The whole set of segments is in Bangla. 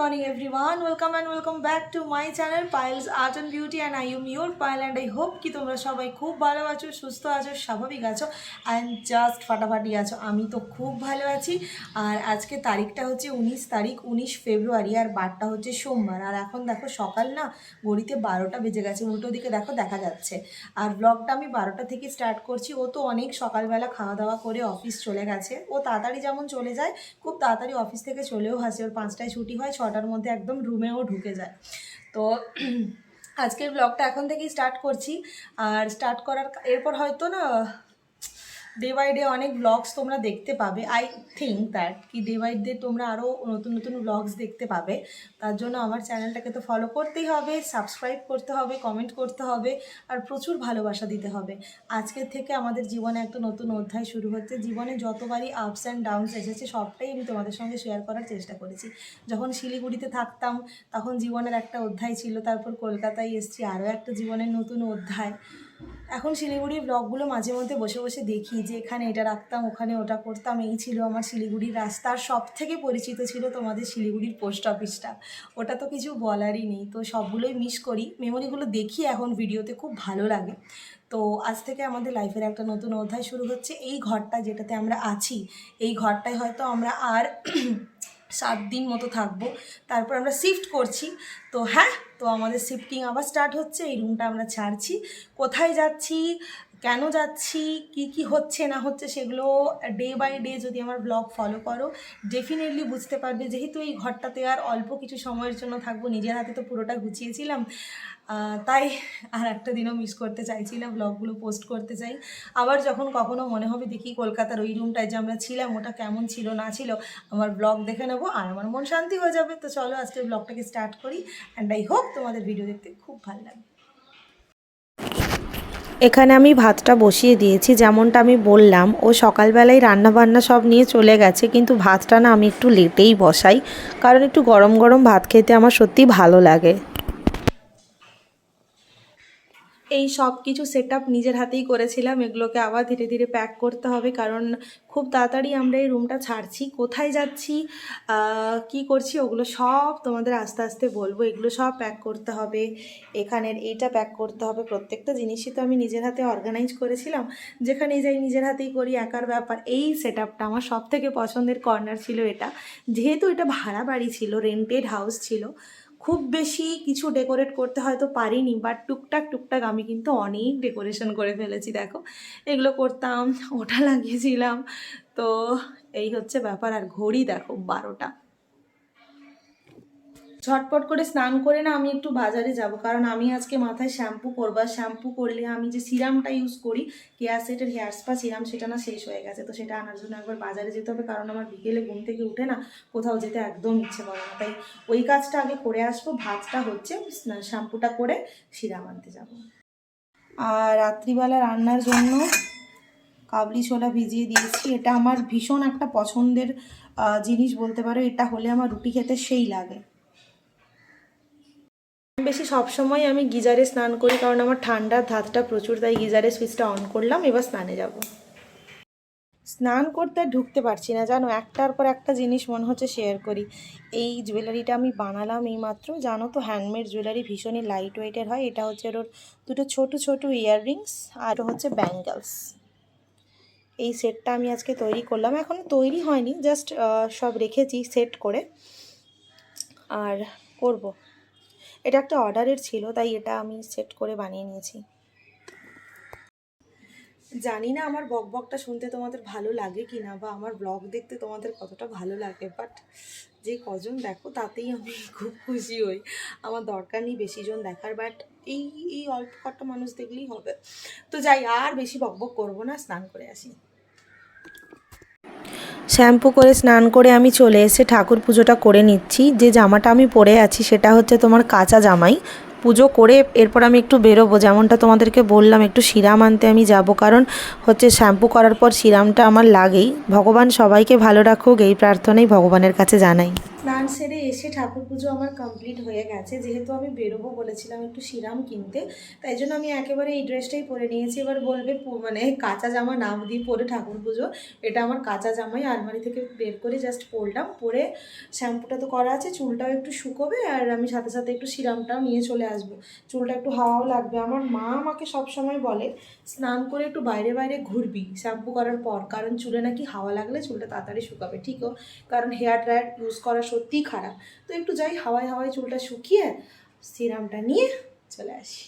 morning, everyone. Welcome and welcome back to my channel, Piles Art and Beauty, and I am your Pile, and I hope কি তোমরা সবাই খুব ভালো আছো, সুস্থ আছো, স্বাভাবিক আছো অ্যান্ড জাস্ট ফাটাফাটি আছো। আমি তো খুব ভালো আছি। আর আজকে তারিখটা হচ্ছে উনিশ তারিখ, উনিশ ফেব্রুয়ারি, আর বারটা হচ্ছে সোমবার। আর এখন দেখো সকাল না, ঘড়িতে বারোটা বেজে গেছে। উল্টো দিকে দেখো দেখা যাচ্ছে। আর ব্লগটা আমি বারোটা থেকে স্টার্ট করছি। ও তো অনেক সকালবেলা খাওয়া দাওয়া করে অফিস চলে গেছে। ও তাড়াতাড়ি যেমন চলে যায়, খুব তাড়াতাড়ি অফিস থেকে চলেও আসে। ওর পাঁচটায় ছুটি হয় ছটার মধ্যে একদম রুমেও ঢুকে যায়। তো আজকের ব্লগটা এখন থেকেই স্টার্ট করছি। আর স্টার্ট করার এরপর হয়তো না ডে বাই ডে অনেক ব্লগস তোমরা দেখতে পাবে। আই থিঙ্ক দ্যাট কি ডে বাই ডে তোমরা আরও নতুন নতুন ব্লগস দেখতে পাবে। তার জন্য আমার চ্যানেলটাকে তো ফলো করতেই হবে সাবস্ক্রাইব করতে হবে কমেন্ট করতে হবে, আর প্রচুর ভালোবাসা দিতে হবে। আজকের থেকে আমাদের জীবনে একটা নতুন অধ্যায় শুরু হচ্ছে। জীবনে যতবারই আপস অ্যান্ড ডাউনস এসেছে, সবটাই আমি তোমাদের সঙ্গে শেয়ার করার চেষ্টা করেছি। যখন শিলিগুড়িতে থাকতাম, তখন জীবনের একটা অধ্যায় ছিল, তারপর কলকাতায় এসেছি আরও একটা জীবনের নতুন অধ্যায়। এখন শিলিগুড়ির ব্লগগুলো মাঝে মধ্যে বসে বসে দেখি যে এখানে এটা রাখতাম, ওখানে ওটা করতাম, এই ছিল আমার শিলিগুড়ির রাস্তার সব থেকে পরিচিত ছিল তোমাদের শিলিগুড়ির পোস্ট অফিসটা। ওটা তো কিছু বলারই নেই। তো সবগুলোই মিস করি। মেমোরিগুলো দেখি এখন ভিডিওতে, খুব ভালো লাগে। তো আজ থেকে আমাদের লাইফের একটা নতুন অধ্যায় শুরু হচ্ছে। এই ঘরটা যেটাতে আমরা আছি, এই ঘরটায় হয়তো আমরা আর সাত দিন মতো থাকব। তারপর আমরা শিফট করছি। তো হ্যাঁ তো আমাদের শিফটিং আবার স্টার্ট হচ্ছে, এই রুমটা আমরা ছাড়ছি। কোথায় যাচ্ছি? কেন যাচ্ছি, কি কি হচ্ছে, না হচ্ছে, সেগুলো ডে বাই ডে যদি আমার ব্লগ ফলো করো ডেফিনেটলি বুঝতে পারবে। যেহেতু এই ঘরটাতে আর অল্প কিছু সময়ের জন্য থাকব, নিজের হাতে তো পুরোটা গুছিয়েছিলাম তাই আর একটা দিনও মিস করতে চাইছি না ব্লগগুলো পোস্ট করতে চাই। আবার যখন কখনো মনে হবে, দেখি কলকাতার ওই রুমটায় যে আমরা ছিলাম, ওটা কেমন ছিল, না ছিল, আমার ব্লগ দেখে নেব আর আমার মন শান্তি হয়ে যাবে। তো চলো আজকে ব্লগটাকে স্টার্ট করি অ্যান্ড আই হোপ তোমাদের ভিডিও দেখতে খুব ভালো লাগবে। এখানে আমি ভাতটা বসিয়ে দিয়েছি, যেমনটা আমি বললাম। ও সকালবেলায় রান্নাবান্না সব নিয়ে চলে গেছে, কিন্তু ভাতটা না আমি একটু লেটেই বসাই, কারণ একটু গরম গরম ভাত খেতে আমার সত্যি ভালো লাগে। এই সব কিছু সেট নিজের হাতেই করেছিলাম। এগুলোকে আবার ধীরে ধীরে প্যাক করতে হবে কারণ খুব তাড়াতাড়ি আমরা এই রুমটা ছাড়ছি। কোথায় যাচ্ছি কি করছি, ওগুলো সব তোমাদের আস্তে আস্তে বলব। এগুলো সব প্যাক করতে হবে। এখানের এইটা প্যাক করতে হবে। প্রত্যেকটা জিনিসই তো আমি নিজের হাতে অর্গানাইজ করেছিলাম। যেখানে যাই নিজের হাতেই করি, একার ব্যাপার। এই সেট আপটা আমার সব থেকে পছন্দের কর্নার ছিল এটা। যেহেতু এটা ভাড়া বাড়ি ছিল রেন্টেড হাউস ছিল খুব বেশি কিছু ডেকোরেট করতে হয়তো পারিনি বাট টুকটাক টুকটাক আমি কিন্তু অনেক ডেকোরেশন করে ফেলেছি, দেখো। এগুলো করতাম, ওটা লাগিয়েছিলাম, তো এই হচ্ছে ব্যাপার। আর ঘড়ি দেখো, বারোটা। ঝটপট করে স্নান করে না আমি একটু বাজারে যাব। কারণ আমি আজকে মাথায় শ্যাম্পু করব আর শ্যাম্পু করলে আমি যে সিরামটা ইউজ করি কেয়ার সেটের হেয়ার স্পা সিরাম, সেটা না শেষ হয়ে গেছে। তো সেটা আনার জন্য একবার বাজারে যেতে হবে, কারণ আমার বিকেলে ঘুম থেকে উঠে না কোথাও যেতে একদম ইচ্ছে করে না। তাই ওই কাজটা আগে করে আসব, ভাতটা হচ্ছে শ্যাম্পুটা করে সিরাম আনতে যাব। আর রাত্রিবেলা রান্নার জন্য কাবলি ছোলা ভিজিয়ে দিয়েছি। এটা আমার ভীষণ একটা পছন্দের জিনিস বলতে পারো। এটা হলে আমার রুটি খেতে সেই লাগে। বেশি সবসময় আমি গিজারে স্নান করি, কারণ আমার ঠান্ডার ধাতটা প্রচুর, তাই গিজারে সুইচটা অন করলাম, এবার স্নানে যাব। স্নান করতে ঢুকতে পারছি না, জানো, একটার পর একটা জিনিস মনে হচ্ছে শেয়ার করি। এই জুয়েলারিটা আমি বানালাম এইমাত্র, জানো তো হ্যান্ডমেড জুয়েলারি ভীষণই লাইট ওয়েটের হয়, এটা হচ্ছে ওর দুটো ছোট ছোট ইয়াররিংস আর হচ্ছে ব্যাঙ্গলস এই সেটটা আমি আজকে তৈরি করলাম, এখন তৈরি হয়নি জাস্ট সব রেখেছি সেট করে। আর করব। এটা একটা অর্ডারের ছিল, তাই এটা আমি সেট করে বানিয়ে নিয়েছি। জানি না আমার বক বকটা শুনতে তোমাদের ভালো লাগে কি না বা আমার ব্লগ দেখতে তোমাদের কতটা ভালো লাগে বাট যে কজন দেখো তাতেই আমি খুব খুশি হই। আমার দরকার নেই বেশি জন দেখার বাট এই এই অল্প কটা মানুষ দেখলেই হবে। তো যাই, আর বেশি বক বক করব না, স্নান করে আসি। শ্যাম্পু করে, স্নান করে আমি চলে এসে ঠাকুর পুজোটা করে নিচ্ছি। যে জামাটা আমি পরে আছি সেটা হচ্ছে তোমার কাঁচা জামাই। পুজো করে এরপর আমি একটু বেরোবো। যেমনটা তোমাদেরকে বললাম, একটু সিরাম আনতে আমি যাব। কারণ হচ্ছে শ্যাম্পু করার পর সিরামটা আমার লাগেই। ভগবান সবাইকে ভালো রাখুক, এই প্রার্থনাই ভগবানের কাছে জানাই। স্নান সেরে এসে ঠাকুর পুজো আমার কমপ্লিট হয়ে গেছে। যেহেতু আমি বেরোবো বলেছিলাম একটু সিরাম কিনতে, তাই জন্য আমি একেবারে এই ড্রেসটাই পরে নিয়েছি। এবার বলবে মানে কাঁচা জামা নাম দিয়ে পরে ঠাকুর পুজো। এটা আমার কাঁচা জামাই। আলমারি থেকে বের করে জাস্ট পরলাম। পরে শ্যাম্পুটা তো করা আছে, চুলটাও একটু শুকোবে। আর আমি সাথে সাথে একটু সিরামটাও নিয়ে চলে আসব। চুলটা একটু হাওয়াও লাগবে। আমার মা আমাকে সবসময় বলে, স্নান করে একটু বাইরে বাইরে ঘুরবি শ্যাম্পু করার পর। কারণ চুলে নাকি হাওয়া লাগলে চুলটা তাড়াতাড়ি শুকাবে ঠিকও কারণ হেয়ার ড্রায়ার ইউজ করা সত্যিই খারাপ। তো একটু যাই হাওয়ায় হাওয়ায় চুলটা শুকিয়ে, সিরামটা নিয়ে চলে আসি।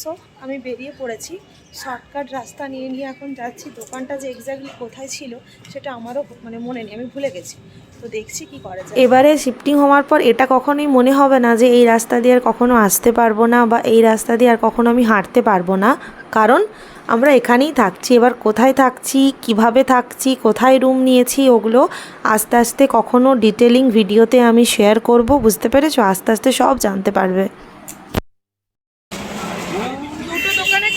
সো আমি বেরিয়ে পড়েছি। শর্টকাট রাস্তা নিয়ে নিয়ে এখন যাচ্ছি। দোকানটা যে এক্স্যাক্টলি কোথায় ছিল, সেটা আমারও মানে মনে নেই। আমি ভুলে গেছি। তো দেখছি কি করা যায়। এবারে শিফটিং হওয়ার পর এটা কখনোই মনে হবে না যে, এই রাস্তা দিয়ে আর কখনো আসতে পারব না বা এই রাস্তা দিয়ে আর কখনো আমি হাঁটতে পারব না। কারণ আমরা এখানেই থাকছি। এবার কোথায় থাকছি, কীভাবে থাকছি, কোথায় রুম নিয়েছি, ওগুলো আস্তে আস্তে কখনো ডিটেলিং ভিডিওতে আমি শেয়ার করব। বুঝতে পেরেছ? আস্তে আস্তে সব জানতে পারবে দুটো দোকানে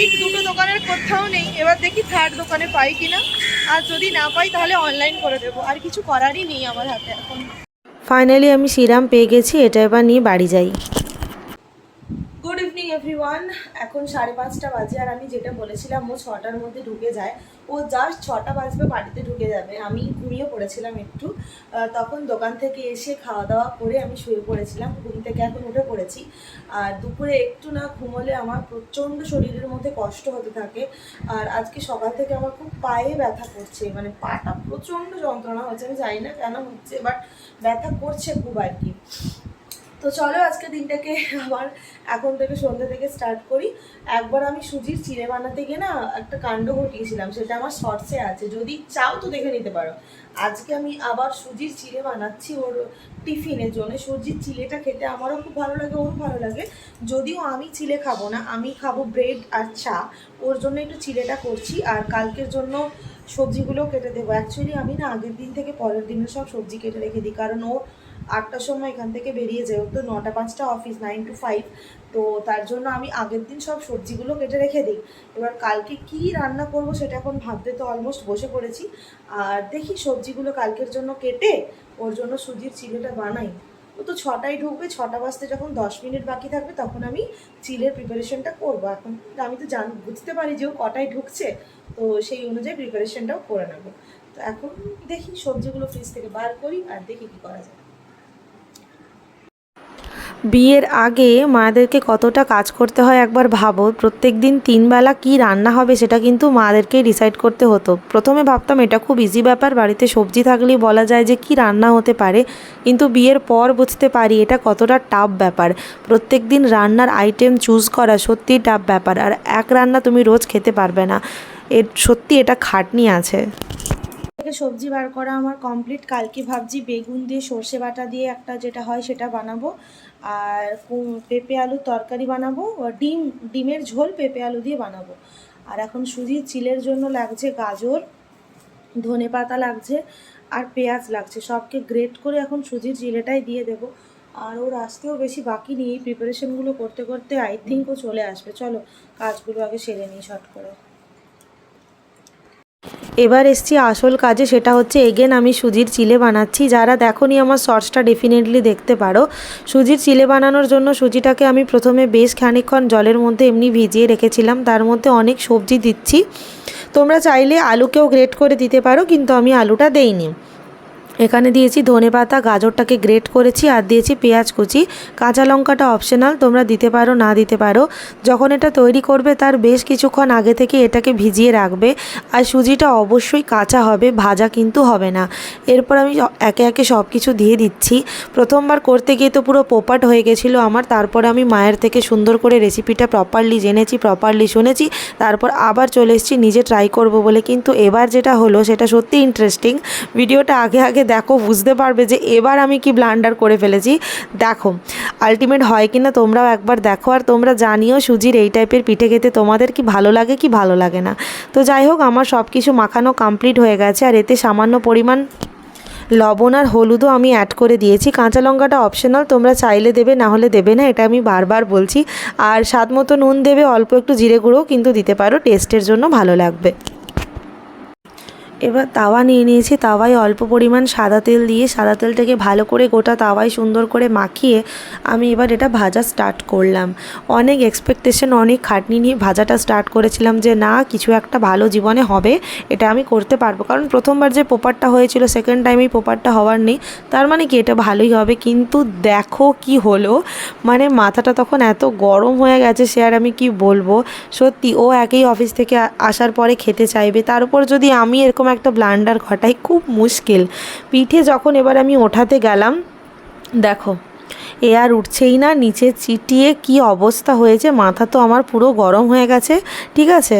কমপ্লিট দুটো দোকানের কোথাও নেই। এবার দেখি থার্ড দোকানে পাই কিনা। আর যদি না পাই, তাহলে অনলাইন করে দেবো। আর কিছু করারই নেই আমার হাতে এখন। ফাইনালি আমি সিরাম পেয়ে গেছি। এটা এবার নিয়ে বাড়ি যাই। এভরিওয়ান এখন সাড়ে পাঁচটা বাজে আর আমি যেটা বলেছিলাম, ও ছটার মধ্যে ঢুকে যায়। ও জাস্ট ছটা বাজবে, বাড়িতে ঢুকে যাবে। আমি ঘুমিয়ে পড়েছিলাম একটু। তখন দোকান থেকে এসে খাওয়া দাওয়া করে আমি শুয়ে পড়েছিলাম। ঘুম থেকে এখন উঠে পড়েছি। আর দুপুরে একটু না ঘুমোলে আমার প্রচণ্ড শরীরের মধ্যে কষ্ট হতে থাকে। আর আজকে সকাল থেকে আমার খুব পায়ে ব্যথা করছে। মানে পাটা প্রচণ্ড যন্ত্রণা হচ্ছে। আমি জানি না কেন হচ্ছে বাট ব্যথা করছে খুব আর কি। তো চলো আজকে দিনটাকে আবার এখন থেকে সন্ধ্যা থেকে স্টার্ট করি। একবার আমি সুজির চিড়ে বানাতে গিয়ে না একটা কাণ্ড ঘটিয়েছিলাম, সেটা আমার শর্টসে আছে। যদি চাও তো দেখে নিতে পারো। আজকে আমি আবার সুজির চিড়ে বানাচ্ছি ওর টিফিনের জন্য। সুজির চিলেটা খেতে আমারও খুব ভালো লাগে ওর ভালো লাগে। যদিও আমি চিলে খাব না, আমি খাব ব্রেড আর চা। ওর জন্য একটু চিলেটা করছি আর কালকের জন্য সবজিগুলো কেটে দেবো। অ্যাকচুয়ালি আমি না আগের দিন থেকে পরের দিনে সব সবজি কেটে রেখে দিই, কারণ ও আটটার সময় এখান থেকে বেরিয়ে যায় ওর তো নটা, পাঁচটা অফিস নাইন টু ফাইভ তো তার জন্য আমি আগের দিন সব সবজিগুলো কেটে রেখে দিই। এবার কালকে কি রান্না করব সেটা এখন ভাবতে তো অলমোস্ট বসে পড়েছি। আর দেখি সবজিগুলো কালকের জন্য কেটে ওর জন্য সুজির চিলেটা বানাই। ও তো ছটায় ঢুকবে, ছটা বাজতে যখন দশ মিনিট বাকি থাকবে তখন আমি চিলের প্রিপারেশনটা করব। এখন আমি তো জান, বুঝতে পারি যে ও কটায় ঢুকছে, তো সেই অনুযায়ী প্রিপারেশনটাও করে নেব। তো এখন দেখি সবজিগুলো ফ্রিজ থেকে বার করি আর দেখি কী করা যায়। বিয়ের আগে মায়েদেরকে কতটা কাজ করতে হয় একবার ভাবো। প্রত্যেক দিন তিনবেলা কি রান্না হবে সেটা কিন্তু মাদেরকেই ডিসাইড করতে হতো। প্রথমে ভাবতাম এটা খুব ইজি ব্যাপার, বাড়িতে সবজি থাকলেই বলা যায় যে কি রান্না হতে পারে। কিন্তু বিয়ের পর বুঝতে পারি এটা কতটা টাফ ব্যাপার। প্রত্যেক দিন রান্নার আইটেম চুজ করা সত্যিই টাফ ব্যাপার। আর এক রান্না তুমি রোজ খেতে পারবে না। এর সত্যি এটা খাটনি আছে। থেকে সবজি বার করা আমার কমপ্লিট কালকে ভাবছি বেগুন দিয়ে সর্ষে বাটা দিয়ে একটা যেটা হয় সেটা বানাবো। আর পেঁপে আলুর তরকারি বানাবো ডিম, ডিমের ঝোল পেঁপে আলু দিয়ে বানাবো। আর এখন সুজির চিলের জন্য লাগছে গাজর, ধনে পাতা লাগছে, আর পেঁয়াজ লাগছে। সবকে গ্রেট করে এখন সুজির চিলেটাই দিয়ে দেবো। আর ওর আসতেও বেশি বাকি নেই প্রিপারেশনগুলো করতে করতে আই থিঙ্ক ও চলে আসবে। চলো, কাজগুলো আগে সেরে নিই শর্ট করে। এবার এসছি আসল কাজে, সেটা হচ্ছে এগেন আমি সুজির চিলে বানাচ্ছি। যারা দেখোনি আমার সর্সটা ডেফিনেটলি দেখতে পারো। সুজির চিলে বানানোর জন্য সুজিটাকে আমি প্রথমে বেশ খানিকক্ষণ জলের মধ্যে এমনি ভিজিয়ে রেখেছিলাম। তার মধ্যে অনেক সবজি দিচ্ছি। তোমরা চাইলে আলুকেও গ্রেট করে দিতে পারো, কিন্তু আমি আলুটা দেইনি। এখানে দিয়েছি ধনে পাতা, গাজরটাকে গ্রেট করেছি আর দিয়েছি পেঁয়াজ কুচি। কাঁচা লঙ্কাটা অপশনাল তোমরা দিতে পারো, না দিতে পারো। যখন এটা তৈরি করবে, তার বেশ কিছুক্ষণ আগে থেকে এটাকে ভিজিয়ে রাখবে। আর সুজিটা অবশ্যই কাঁচা হবে, ভাজা কিন্তু হবে না। এরপর আমি একে একে সব কিছু দিয়ে দিচ্ছি। প্রথমবার করতে গিয়ে তো পুরো পোপাট হয়ে গেছিল আমার, তারপরে আমি মায়ের থেকে সুন্দর করে রেসিপিটা প্রপারলি জেনেছি প্রপারলি শুনেছি। তারপর আবার চলে এসেছি, নিজে ট্রাই করব বলে। কিন্তু এবার যেটা হলো, সেটা সত্যি ইন্টারেস্টিং ভিডিওটা আগে আগে দেখো, বুঝতে পারবে যে এবার আমি কি ব্লান্ডার করে ফেলেছি। দেখো আলটিমেট হয় কি না তোমরাও একবার দেখো, আর তোমরা জানিও সুজির এই টাইপের পিঠে খেতে তোমাদের কি ভালো লাগে, কি ভালো লাগে না। তো যাই হোক, আমার সব কিছু মাখানো কমপ্লিট হয়ে গেছে, আর এতে সামান্য পরিমাণ লবণ আর হলুদও আমি অ্যাড করে দিয়েছি। কাঁচা লঙ্কাটা অপশনাল তোমরা চাইলে দেবে, না হলে দেবে না, এটা আমি বারবার বলছি। আর স্বাদ মতো নুন দেবে, অল্প একটু জিরে গুঁড়ো কিন্তু দিতে পারো টেস্টের জন্য ভালো লাগবে। এবার তাওয়া নিয়ে নিয়েছি। তাওয়ায় অল্প পরিমাণ সাদা তেল দিয়ে, সাদা তেলটাকে ভালো করে গোটা তাওয়ায় সুন্দর করে মাখিয়ে আমি এবার এটা ভাজা স্টার্ট করলাম। অনেক এক্সপেকটেশন অনেক খাটনি নিয়ে ভাজাটা স্টার্ট করেছিলাম যে, না, কিছু একটা ভালো জীবনে হবে, এটা আমি করতে পারব। কারণ প্রথমবার যে পোপারটা হয়েছিল সেকেন্ড টাইম এই পোপারটা হওয়ার নেই। তার মানে কি, এটা ভালোই হবে। কিন্তু দেখো কি হলো মানে মাথাটা তখন এত গরম হয়ে গেছে সে আর আমি কি বলব? সত্যি, ও একই অফিস থেকে আসার পরে খেতে চাইবে। তার উপর যদি আমি এরকম একটা ব্লান্ডার ঘটাই খুব মুশকিল। পিঠে যখন এবার আমি ওঠাতে গেলাম, দেখো, এ আর উঠছেই না, নিচে চিটিয়ে কি অবস্থা হয়েছে, মাথা তো আমার পুরো গরম হয়ে গেছে, ঠিক আছে?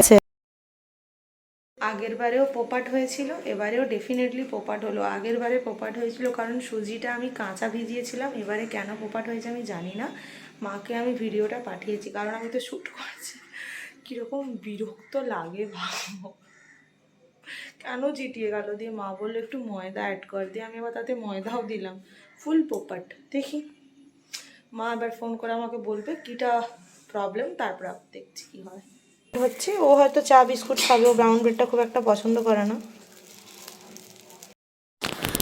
আগের বারেও পোপাট হয়েছিল, এবারেও ডেফিনেটলি পোপাট হলো। আগের বারে পোপাট হয়েছিল কারণ সুজিটা আমি কাঁচা ভিজিয়েছিলাম, এবারে কেন পোপাট হয়েছে আমি জানি না। মাকে আমি ভিডিওটা পাঠিয়েছি, কারণ আমি তো শ্যুট করেছি। কীরকম বিরক্ত লাগে ভাবো। কেন চিটিয়ে গেল দিয়ে মা বলল, একটু ময়দা অ্যাড কর দিয়ে। আমি আবার তাতে ময়দাও দিলাম ফুল পোপাট। দেখি। মা এবার ফোন করে আমাকে বলবে, কিটা প্রবলেম তারপর দেখছি কি হয়। হচ্ছে, ও হয়তো চা, বিস্কুট খাবে, ও ব্রাউন ব্রেডটা খুব একটা পছন্দ করে না।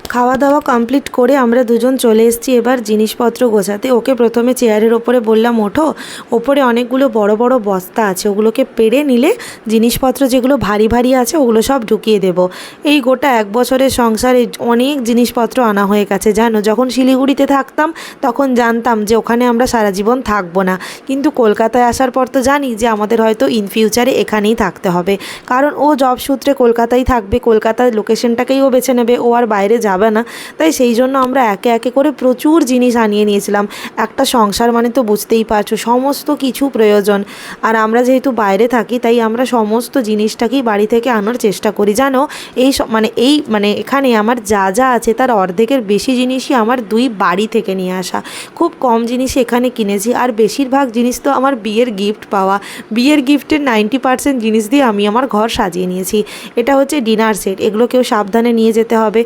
খাওয়া দাওয়া কমপ্লিট করে আমরা দুজন চলে এসেছি এবার জিনিসপত্র গোছাতে। ওকে প্রথমে চেয়ারের ওপরে বললাম, ওঠো। ওপরে অনেকগুলো বড় বড় বস্তা আছে। ওগুলোকে পেড়ে নিলে জিনিসপত্র যেগুলো ভারী ভারী আছে, ওগুলো সব ঢুকিয়ে দেব। এই গোটা এক বছরের সংসারে অনেক জিনিসপত্র আনা হয়ে গেছে, জানো? যখন শিলিগুড়িতে থাকতাম, তখন জানতাম যে ওখানে আমরা সারা জীবন থাকব না। কিন্তু কলকাতায় আসার পর তো জানি যে আমাদের হয়তো ইন ফিউচারে এখানেই থাকতে হবে। কারণ ও জব সূত্রে কলকাতায় থাকবে, কলকাতার লোকেশনটাকেই ও বেছে নেবে। ও আর বাইরে যাবে না। তাই সেই জন্য আমরা একে একে করে প্রচুর জিনিস আনিয়ে নিয়েছিলাম। একটা সংসার মানে তো বুঝতেই পারছ, সমস্ত কিছু প্রয়োজন। আর আমরা যেহেতু বাইরে থাকি, তাই আমরা সমস্ত জিনিসটাকেই বাড়ি থেকে আনার চেষ্টা করি। জানো, এই মানে এই মানে এখানে আমার যা যা আছে, তার অর্ধেকের বেশি জিনিসই আমার দুই বাড়ি থেকে নিয়ে আসা। খুব কম জিনিস এখানে কিনেছি। আর বেশিরভাগ জিনিস তো আমার বিয়ের গিফট পাওয়া। বিয়ের গিফটের নাইনটি পার্সেন্ট জিনিস দিয়ে আমি আমার ঘর সাজিয়ে নিয়েছি। এটা হচ্ছে ডিনার সেট এগুলো কেউ সাবধানে নিয়ে যেতে হবে।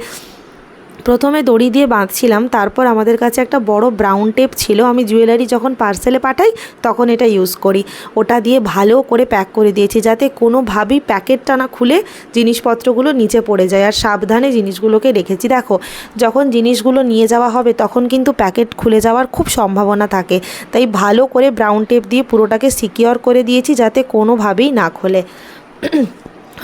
প্রথমে দড়ি দিয়ে বাঁধছিলাম, তারপর আমাদের কাছে একটা বড় ব্রাউন টেপ ছিল, আমি জুয়েলারি যখন পার্সেলে পাঠাই, তখন এটা ইউজ করি। ওটা দিয়ে ভালো করে প্যাক করে দিয়েছি, যাতে কোনোভাবেই প্যাকেটটা না খুলে জিনিসপত্রগুলো নিচে পড়ে যায়, আর সাবধানে জিনিসগুলোকে রেখেছি। দেখো, যখন জিনিসগুলো নিয়ে যাওয়া হবে, তখন কিন্তু প্যাকেট খুলে যাওয়ার খুব সম্ভাবনা থাকে। তাই ভালো করে ব্রাউন টেপ দিয়ে পুরোটাকে সিকিওর করে দিয়েছি, যাতে কোনোভাবেই না খোলে।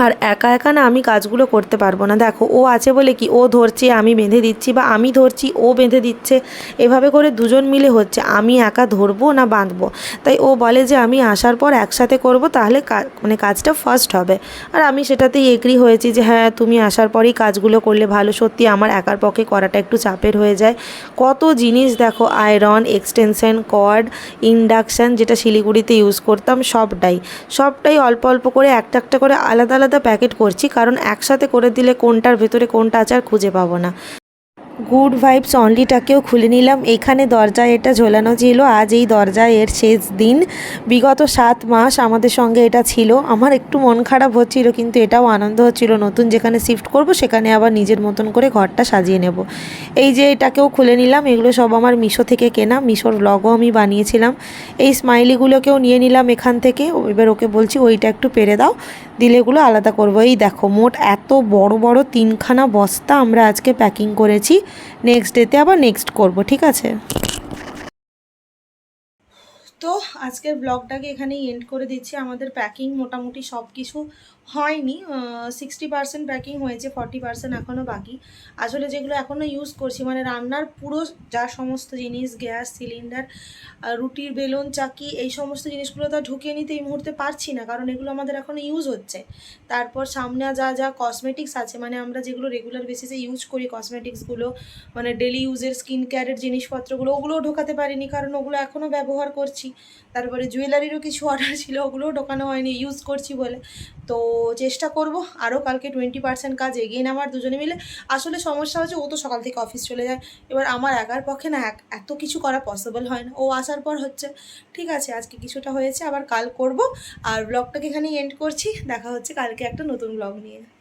আর একা একা না আমি কাজগুলো করতে পারব না। দেখো, ও আছে বলে কি, ও ধরছে, আমি বেঁধে দিচ্ছি বা আমি ধরছি, ও বেঁধে দিচ্ছে। এভাবে করে দুজন মিলে হচ্ছে, আমি একা ধরবো না বাঁধবো? তাই ও বলে যে, আমি আসার পর একসাথে করব, তাহলে মানে কাজটা ফার্স্ট হবে। আর আমি সেটাতেই এগ্রি হয়েছি যে হ্যাঁ তুমি আসার পরেই কাজগুলো করলে ভালো। সত্যি আমার একার পক্ষে করাটা একটু চাপের হয়ে যায়। কত জিনিস দেখো আয়রন এক্সটেনশন কর্ড ইন্ডাকশান যেটা শিলিগুড়িতে ইউজ করতাম, সবটাই। সবটাই অল্প অল্প করে, একটা একটা করে আলাদা আলাদা প্যাকেট করছি কারণ একসাথে করে দিলে কোনটার ভেতরে কোনটা আছে আর খুঁজে পাবো না। গুড ভাইবস অনলিটাকেও খুলে নিলাম। এখানে দরজায় এটা ঝোলানো ছিল। আজ এই দরজায় এর শেষ দিন। বিগত সাত মাস আমাদের সঙ্গে এটা ছিল। আমার একটু মন খারাপ হচ্ছিল, কিন্তু এটাও আনন্দ হচ্ছিল। নতুন যেখানে শিফট করব, সেখানে আবার নিজের মতন করে ঘরটা সাজিয়ে নেব। এই যে এটাকেও খুলে নিলাম। এগুলো সব আমার মিশো থেকে কেনা। মিশোর লগও আমি বানিয়েছিলাম। এই স্মাইলিগুলোকেও নিয়ে নিলাম এখান থেকে। এবার ওকে বলছি, ওইটা একটু পেরে দাও। দিলে এগুলো আলাদা করব। এই দেখো, মোট এত বড় বড় তিনখানা বস্তা আমরা আজকে প্যাকিং করেছি। নেক্সট ডেতে আবার নেক্সট করব, ঠিক আছে? তো আজকের ব্লগটাকে এখানেই এন্ড করে দিচ্ছি। আমাদের প্যাকিং মোটামুটি সব কিছু হয়নি সিক্সটি পার্সেন্ট প্যাকিং হয়েছে ফর্টি পার্সেন্ট এখনও বাকি। আসলে যেগুলো এখনও ইউজ করছি মানে রান্নার পুরো যা সমস্ত জিনিস, গ্যাস, সিলিন্ডার রুটির বেলুন, চাকি, এই সমস্ত জিনিসগুলো তো ঢুকিয়ে নিতে এই মুহূর্তে পারছি না, কারণ এগুলো আমাদের এখনও ইউজ হচ্ছে। তারপর সামনে যা যা কসমেটিক্স আছে মানে আমরা যেগুলো রেগুলার বেসিসে ইউজ করি কসমেটিক্সগুলো মানে ডেলি ইউজের স্কিন কেয়ারের জিনিসপত্রগুলো, ওগুলোও ঢোকাতে পারিনি, কারণ ওগুলো এখনও ব্যবহার করছি। তারপরে জুয়েলারিরও কিছু অর্ডার ছিল, ওগুলোও ঢোকানো হয়নি ইউজ করছি বলে। তো চেষ্টা করব। আরও কালকে টোয়েন্টি পার্সেন্ট কাজ এগিয়ে নেওয়ার দুজনে মিলে। আসলে সমস্যা হচ্ছে, ও তো সকাল থেকে অফিস চলে যায়। এবার আমার একার পক্ষে না এত কিছু করা পসিবল হয় না। ও আসার পর হচ্ছে, ঠিক আছে, আজকে কিছুটা হয়েছে, আবার কাল করব। আর ব্লগটাকে এখানেই এন্ড করছি। দেখা হচ্ছে কালকে একটা নতুন ব্লগ নিয়ে।